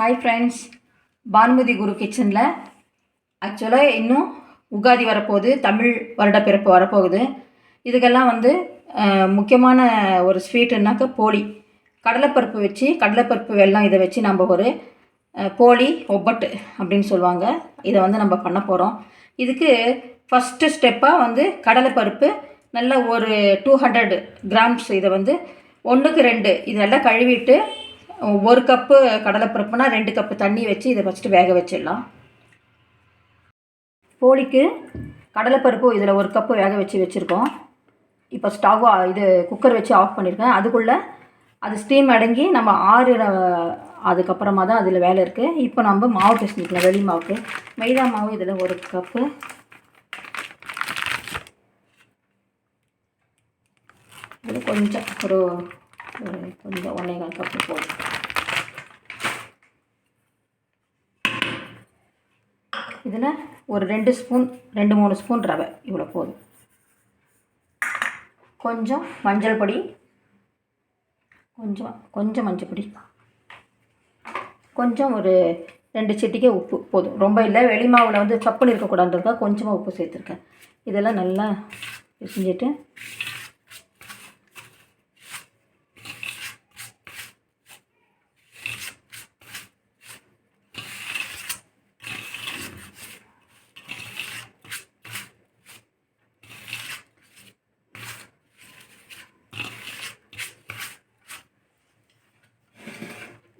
Hi friends Bhanumathi குரு கிச்சனில் ஆக்சுவலாக இன்னும் உகாதி வரப்போகுது தமிழ் வருடப்பிறப்பு வரப்போகுது. இதுக்கெல்லாம் வந்து முக்கியமான ஒரு ஸ்வீட்டுனாக்க போலி. கடலைப்பருப்பு வச்சு கடலைப்பருப்பு வெல்லம் இதை வச்சு நம்ம ஒரு போலி ஒப்பட்டு அப்படின்னு சொல்லுவாங்க. இதை வந்து நம்ம பண்ண போகிறோம் இதுக்கு ஃபஸ்ட்டு ஸ்டெப்பாக வந்து கடலைப்பருப்பு நல்ல ஒரு டூ ஹண்ட்ரட் கிராம்ஸ் இதை வந்து ஒன்றுக்கு ரெண்டு இது நல்லா கழுவிட்டு ஒரு கப்பு கடலைப்பருப்புனா ரெண்டு கப்பு தண்ணி வச்சு இதை ஃபஸ்ட்டு வேக வச்சிடலாம். போலிக்கு கடலைப்பருப்பு இதில் ஒரு கப்பு வேக வச்சு வச்சுருக்கோம். இப்போ ஸ்டவ் இது குக்கர் வச்சு ஆஃப் பண்ணியிருக்கேன். அதுக்குள்ளே அது ஸ்டீம் அடங்கி நம்ம ஆறு அதுக்கப்புறமா தான் அதில் வேலை இருக்குது இப்போ நம்ம மாவு பிசைஞ்சிக்கலாம் வெளி மாவுக்கு. மைதா மாவு இதில் ஒரு கப்பு. இதில் கொஞ்சம் ஒரு ஒரு கொஞ்சம் ஒன்றே கால் கப்பு போதும் இதில் ஒரு ரெண்டு ஸ்பூன் ரெண்டு மூணு ஸ்பூன் ரவை. இவ்வளோ போதும். கொஞ்சம் மஞ்சள் பொடி. கொஞ்சம் கொஞ்சம் மஞ்சள் பொடி. கொஞ்சம் ஒரு ரெண்டு சிட்டிக்கே உப்பு போதும். ரொம்ப இல்லை வெளி மாவில் வந்து சப்புன்னு இருக்கக்கூடாதுன்றதுக்காக கொஞ்சமாக உப்பு சேர்த்துருக்கேன். இதெல்லாம் நல்லா பிசைஞ்சிட்டு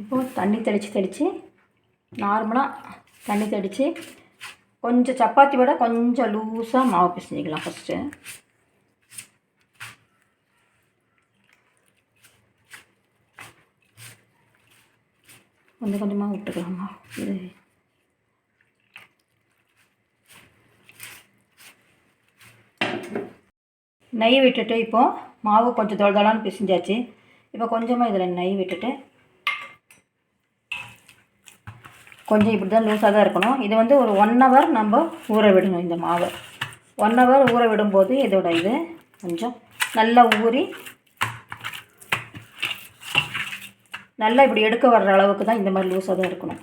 இப்போது தண்ணி தெளித்து தெளித்து நார்மலாக தண்ணி தெளித்து கொஞ்சம் சப்பாத்தி விட கொஞ்சம் லூஸாக மாவு பிசைஞ்சிக்கலாம் ஃபஸ்ட்டு கொஞ்சம் கொஞ்சமாக விட்டுக்கலாமா இது நெய் விட்டுட்டு இப்போது மாவு கொஞ்சம் தொளதொளான்னு பிசைஞ்சாச்சு. இப்போ கொஞ்சமாக இதில் நெய் விட்டுட்டு கொஞ்சம் இப்படி தான் லூஸாக தான் இருக்கணும். இது வந்து ஒரு ஒன் ஹவர் நம்ம ஊற விடணும் இந்த மாவை. ஒன் ஹவர் ஊற விடும்போது இதோட இது கொஞ்சம் நல்லா ஊறி நல்லா இப்படி எடுக்க வர்ற அளவுக்கு தான் இந்த மாதிரி லூஸாக தான் இருக்கணும்.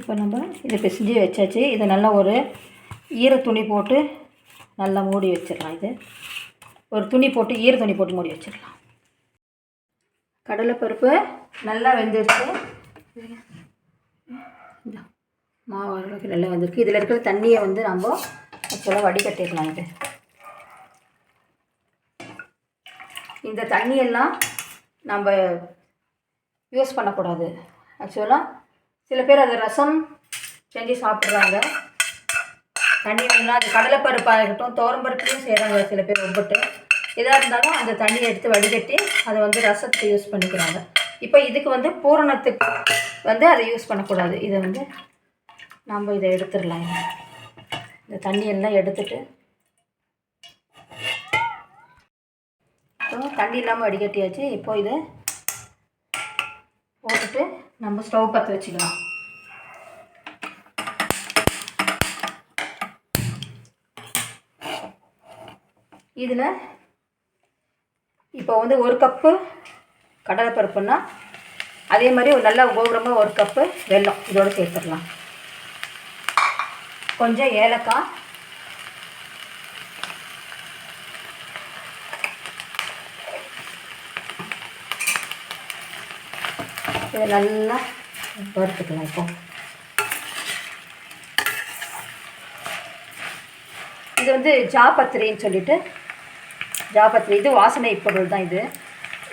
இப்போ நம்ம இதை பிசைஞ்சு வச்சாச்சு. இதை நல்லா ஒரு ஈர துணி போட்டு நல்லா மூடி வச்சிடலாம் இது. ஒரு துணி போட்டு ஈர துணி போட்டு மூடி வச்சிடலாம். கடலைப்பருப்பு நல்லா வெந்துருச்சு. மாவு அளவுக்கு நல்லா வந்திருக்கு. இதில் இருக்கிற தண்ணியை வந்து நம்ம ஆக்சுவலாக வடிகட்டிடலாம் இது. இந்த தண்ணியெல்லாம் நம்ம யூஸ் பண்ணக்கூடாது. ஆக்சுவலாக சில பேர் அதை ரசம் செஞ்சு சாப்பிட்றாங்க. தண்ணி வேணும்னா அது கடலைப்பருப்பாக இருக்கட்டும் துவரம்பருப்புலையும் செய்கிறாங்க சில பேர் ஒவ்வொட்டு எதாக இருந்தாலும் அந்த தண்ணியை எடுத்து வடிகட்டி அதை வந்து ரசத்துக்கு யூஸ் பண்ணிக்கிறாங்க. இப்போ இதுக்கு வந்து பூரணத்துக்கு வந்து அதை யூஸ் பண்ணக்கூடாது. இதை வந்து நம்ம இதை எடுத்துடலாம் இந்த தண்ணியெல்லாம் எடுத்துட்டு தண்ணி இல்லாமல் வடிகட்டியாச்சு. இப்போ இதை நம்ம ஸ்டவ் பற்ற வச்சுக்கலாம். இதில் இப்போ வந்து ஒரு கப்பு கடலைப்பருப்புன்னா அதே மாதிரி ஒரு நல்ல கோபுரமாக ஒரு கப்பு வெல்லம் இதோடு சேர்த்துடலாம் கொஞ்சம் ஏலக்காய் இதை நல்லா வறுத்துக்கலாம் இப்போ. இது வந்து ஜாபத்திரின்னு சொல்லிட்டு ஜாபத்திரி இது வாசனை பொருள் தான் இது.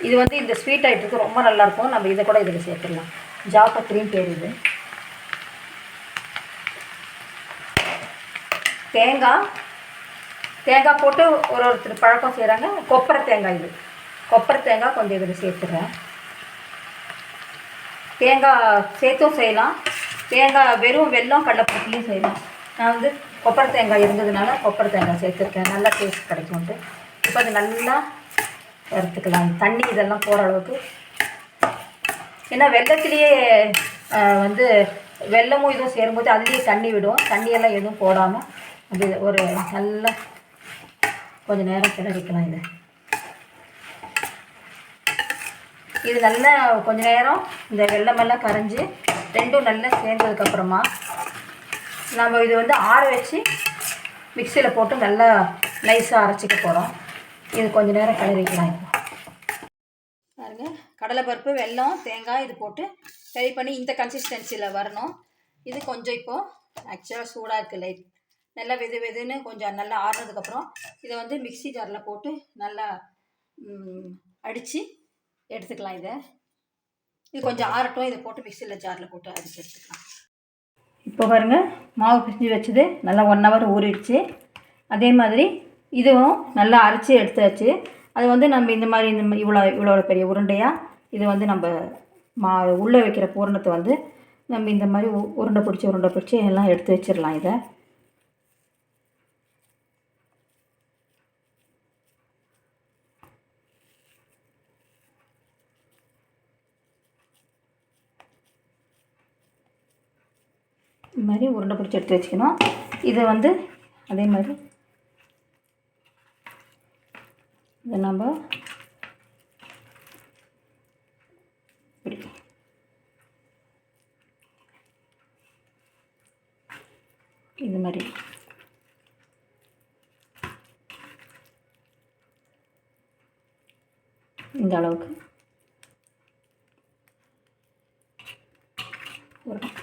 இது வந்து இந்த ஸ்வீட் ஐட்டத்துக்கு ரொம்ப நல்லாயிருக்கும் நம்ம இதை கூட இதில் சேர்த்துடலாம். ஜாபத்திரின்னு பேர் இது. தேங்காய் தேங்காய் போட்டு ஒரு ஒருத்தர் பழக்கம் செய்கிறாங்க கொப்பரை தேங்காய் இது. கொப்பரை தேங்காய் கொஞ்சம் இதில் சேர்த்துறேன் தேங்காய் சேர்த்தும் செய்யலாம். தேங்காய் வெறும் வெல்லம் கடலைப்பருப்புலையும் செய்யலாம். நான் வந்து கொப்பரை தேங்காய் இருந்ததுனால கொப்பரை தேங்காய் சேர்த்துருக்கேன். நல்லா டேஸ்ட் கிடைக்கும்ட்டு இப்போ அது நல்லா வறுத்துக்கலாம். தண்ணி இதெல்லாம் போகிற அளவுக்கு. ஏன்னா வெள்ளத்துலேயே வந்து வெல்லமும் இதுவும் சேரும்போது அதுலேயே தண்ணி விடும். தண்ணியெல்லாம் எதுவும் போடாமல் அது ஒரு நல்ல கொஞ்சம் நேரம் கிளறிக்கலாம் இதை. இது நல்லா கொஞ்ச நேரம் இந்த வெள்ளமெல்லாம் கரைஞ்சி ரெண்டும் நல்லா சேர்ந்ததுக்கப்புறமா நம்ம இது வந்து ஆற வச்சு மிக்சியில் போட்டு நல்லா நைஸாக அரைச்சிக்க போகிறோம் இது கொஞ்ச நேரம் கிளறிக்கலாம் இப்போ. பாருங்க கடலைப்பருப்பு வெல்லம் தேங்காய் இது போட்டு சரி பண்ணி இந்த கன்சிஸ்டன்சியில் வரணும். இது கொஞ்சம் இப்போது ஆக்சுவலாக சூடாக இருக்குது லைட் நல்லா வெது வெதுன்னு கொஞ்சம் நல்லா ஆறுனதுக்கப்புறம் இதை வந்து மிக்ஸி ஜாரில் போட்டு நல்லா அடித்து எடுத்துக்கலாம் இதை. இது கொஞ்சம் ஆறட்டும். இதை போட்டு மிக்சியில் ஜாரில் போட்டு அடித்து எடுத்துக்கலாம். இப்போ பாருங்க மாவு பிசைஞ்சு வச்சது. நல்லா ஒன் ஹவர் ஊறிடுச்சு. அதே மாதிரி இதுவும் நல்லா அரைச்சி எடுத்தாச்சு. அது வந்து நம்ம இந்த மாதிரி இந்த இவ்வளோ இவ்வளோ பெரிய உருண்டையாக இது வந்து நம்ம மா உள்ளே வைக்கிற பூரணத்தை வந்து நம்ம இந்த மாதிரி உருண்டை பிடிச்சி உருண்டை பிடிச்சி எல்லாம் எடுத்து வச்சிடலாம் இதை. மாதிரி உருண்டை பிடிச்சி எடுத்து வச்சுக்கணும். இதை வந்து அதே மாதிரி இதை நம்ம இப்படி. இது மாதிரி. இந்த அளவுக்கு வரும்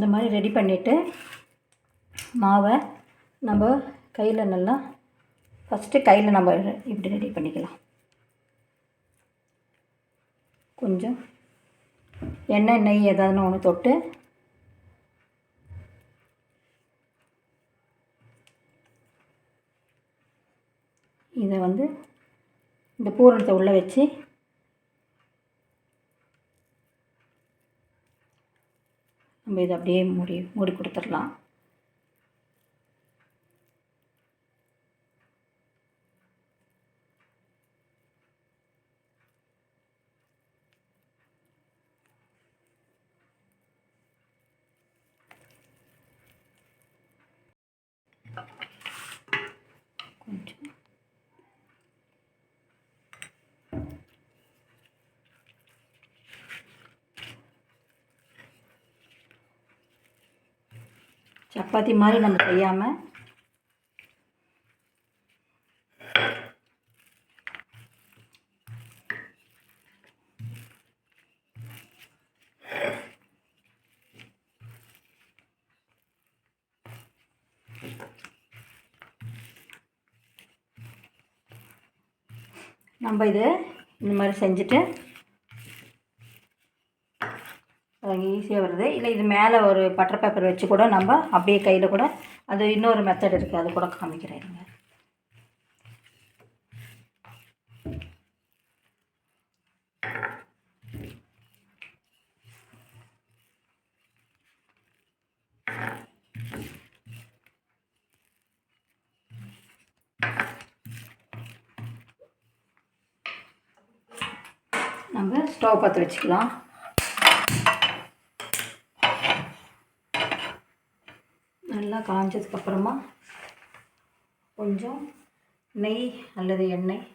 இந்த மாதிரி ரெடி பண்ணிவிட்டு மாவை நம்ம கையில் நல்லா ஃபஸ்ட்டு கையில் நம்ம இப்படி ரெடி பண்ணிக்கலாம். கொஞ்சம் எண்ணெய் நெய் ஏதாவது ஒன்று தொட்டு இதை வந்து இந்த பூரணத்தை உள்ளே வச்சு நம்ம இதை அப்படியே மூடி மூடி கொடுத்துடலாம் கொஞ்சம் சப்பாத்தி மாதிரி நம்ம செய்யாமல் நம்ம இது இந்த மாதிரி செஞ்சுட்டு அது ஈஸியாக வருது. இல்லை இது மேலே ஒரு பட்டர் பேப்பர் வச்சு கூட நம்ம அப்படியே கையில் கூட அது இன்னொரு மெத்தட் இருக்குது அது கூட காமிக்கிறேன் நம்ம ஸ்டவ் பற்ற வச்சுக்கலாம் நல்லா காஞ்சதுக்கப்புறமா கொஞ்சம் நெய் அல்லது எண்ணெய்.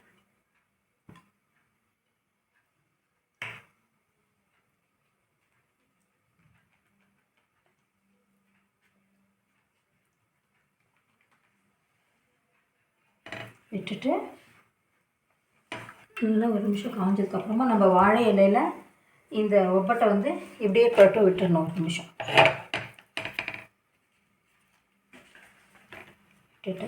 விட்டுட்டு நல்லா ஒரு நிமிஷம் காஞ்சதுக்கப்புறமா நம்ம வாழை இலையில் இந்த ஒப்பட்டை வந்து இப்படியே போட்டு விட்டுறணும் ஒரு நிமிஷம். விட்டுட்டு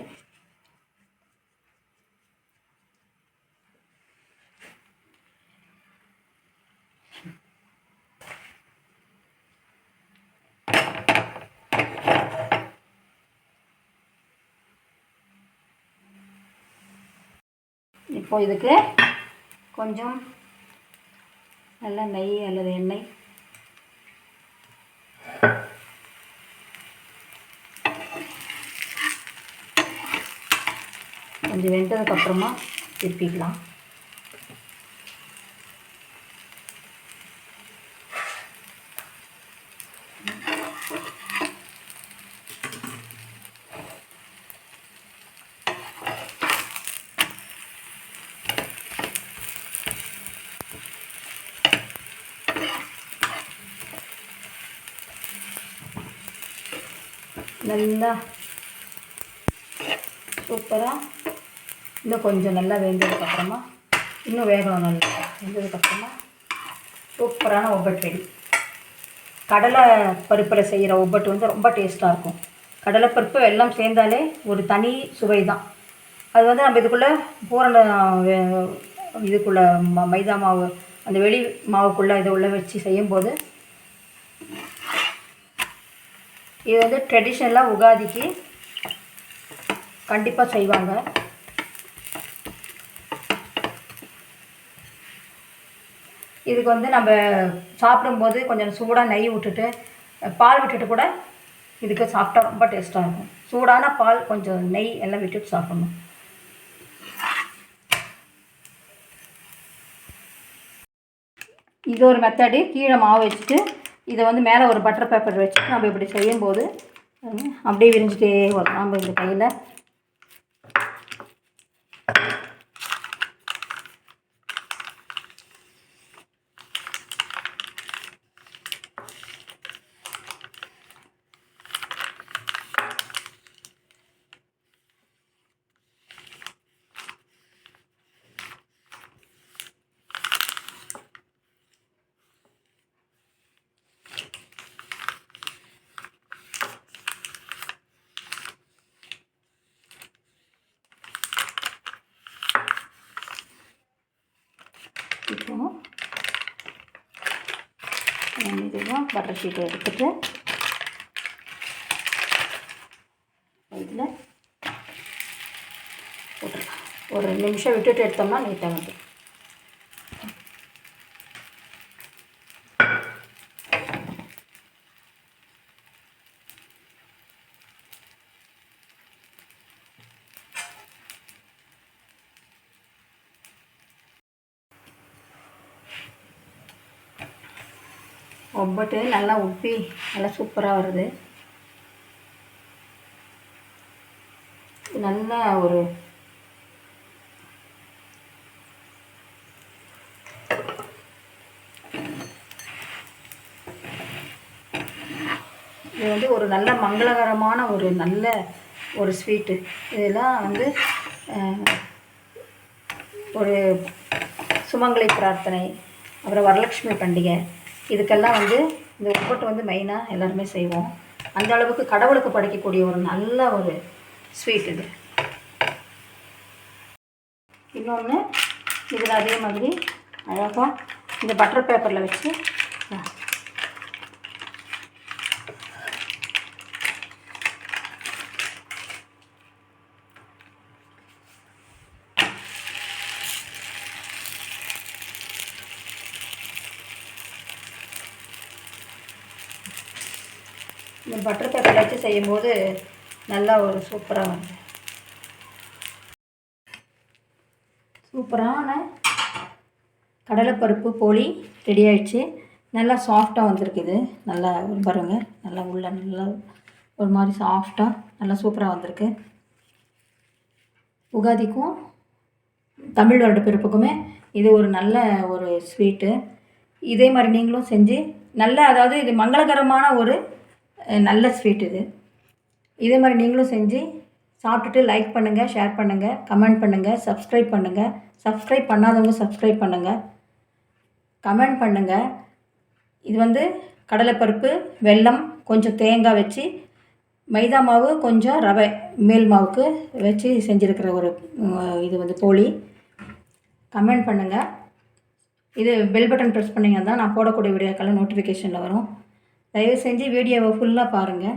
இப்போ இதுக்கு கொஞ்சம் நல்ல நெய் அல்லது எண்ணெய் கொஞ்சம் வெந்ததுக்கப்புறமா திருப்பிக்கலாம். நல்லா சூப்பராக இன்னும் கொஞ்சம் நல்லா வெந்ததுக்கப்புறமா இன்னும் வேகணும் நல்லா. வெந்ததுக்கப்புறமா சூப்பரான ஒப்பட்டு ரெடி கடலை பருப்பில் செய்கிற ஒப்பட்டு வந்து ரொம்ப டேஸ்ட்டாக இருக்கும். கடலை பருப்பு வெல்லம் சேர்ந்தாலே ஒரு தனி சுவை தான். அது வந்து நம்ம இதுக்குள்ளே பூரண இதுக்குள்ளே ம மைதா மாவு அந்த வெளி மாவுக்குள்ளே இதை உள்ள வச்சு செய்யும்போது இது வந்து ட்ரெடிஷ்னலாக உகாதிக்கு கண்டிப்பாக செய்வாங்க. இதுக்கு வந்து நம்ம சாப்பிடும்போது கொஞ்சம் சூடாக நெய் விட்டுட்டு பால் விட்டுட்டு கூட இதுக்கு சாப்பிட்டா ரொம்ப டேஸ்ட்டாக இருக்கும். சூடான பால் கொஞ்சம் நெய் எல்லாம் விட்டுட்டு சாப்பிடணும். இது ஒரு மெத்தடு கீழே மாவு வச்சுட்டு இதை வந்து மேலே ஒரு பட்டர் பேப்பர் வச்சுட்டு நம்ம இப்படி செய்யும்போது அப்படியே விரிஞ்சிட்டே வரும். நம்ம இந்த கையில் இப்போ கொஞ்சம் பட்டர் ஷீட்டை எடுத்துட்டு. இதில் போட்டுருலாம் ஒரு ரெண்டு நிமிஷம் விட்டுட்டு எடுத்தோம்னா நீட்டாக வந்து ஒவ்வொட்டு நல்லா உப்பி நல்லா சூப்பராக வருது. நல்ல ஒரு இது வந்து ஒரு நல்ல மங்களகரமான ஒரு நல்ல ஒரு ஸ்வீட்டு இதெல்லாம் வந்து ஒரு சுமங்கலி பிரார்த்தனை அப்புறம் வரலட்சுமி பண்டிகை. இதுக்கெல்லாம் வந்து இந்த ஒப்பட்டு வந்து மெயினாக எல்லாருமே செய்வோம். அந்த அளவுக்கு கடவுளுக்கு படைக்கக்கூடிய ஒரு நல்ல ஒரு ஸ்வீட் இது. இன்னொன்று இதில் அதே மாதிரி அழகாக இந்த பட்டர் பேப்பரில் வச்சு அஹ், இந்த பட்டர் பேப்பரில் வச்சு செய்யும்போது நல்லா ஒரு சூப்பராக வருது சூப்பரான கடலைப்பருப்பு போலி ரெடி ஆயிடுச்சு. நல்லா சாஃப்டாக வந்திருக்குது. நல்லா பாருங்க. நல்லா உள்ள நல்லா ஒரு மாதிரி சாஃப்டாக நல்லா சூப்பராக வந்திருக்கு. உகாதிக்கும் தமிழ் வருட பிறப்புக்குமே இது ஒரு நல்ல ஒரு ஸ்வீட்டு இதே மாதிரி நீங்களும் செஞ்சு நல்ல அதாவது இது மங்களகரமான ஒரு நல்ல ஸ்வீட் இது. இதே மாதிரி நீங்களும் செஞ்சு சாப்பிட்டுட்டு லைக் பண்ணுங்கள் ஷேர் பண்ணுங்கள் கமெண்ட் பண்ணுங்கள் சப்ஸ்கிரைப் பண்ணுங்கள் சப்ஸ்கிரைப் பண்ணாதவங்க சப்ஸ்கிரைப் பண்ணுங்கள் கமெண்ட் பண்ணுங்கள் இது வந்து கடலைப்பருப்பு வெல்லம் கொஞ்சம் தேங்காய் வச்சு மைதா மாவு கொஞ்சம் ரவை மேல் மாவுக்கு வச்சு செஞ்சுருக்கிற ஒரு இது வந்து கோழி கமெண்ட் பண்ணுங்கள் இது பெல் பட்டன் ப்ரெஸ் பண்ணிங்கன்னா தான் நான் போடக்கூடிய வீடியோக்கெல்லாம் நோட்டிஃபிகேஷனில் வரும். தயவு செஞ்சு வீடியோவை ஃபுல்லாக பாருங்கள்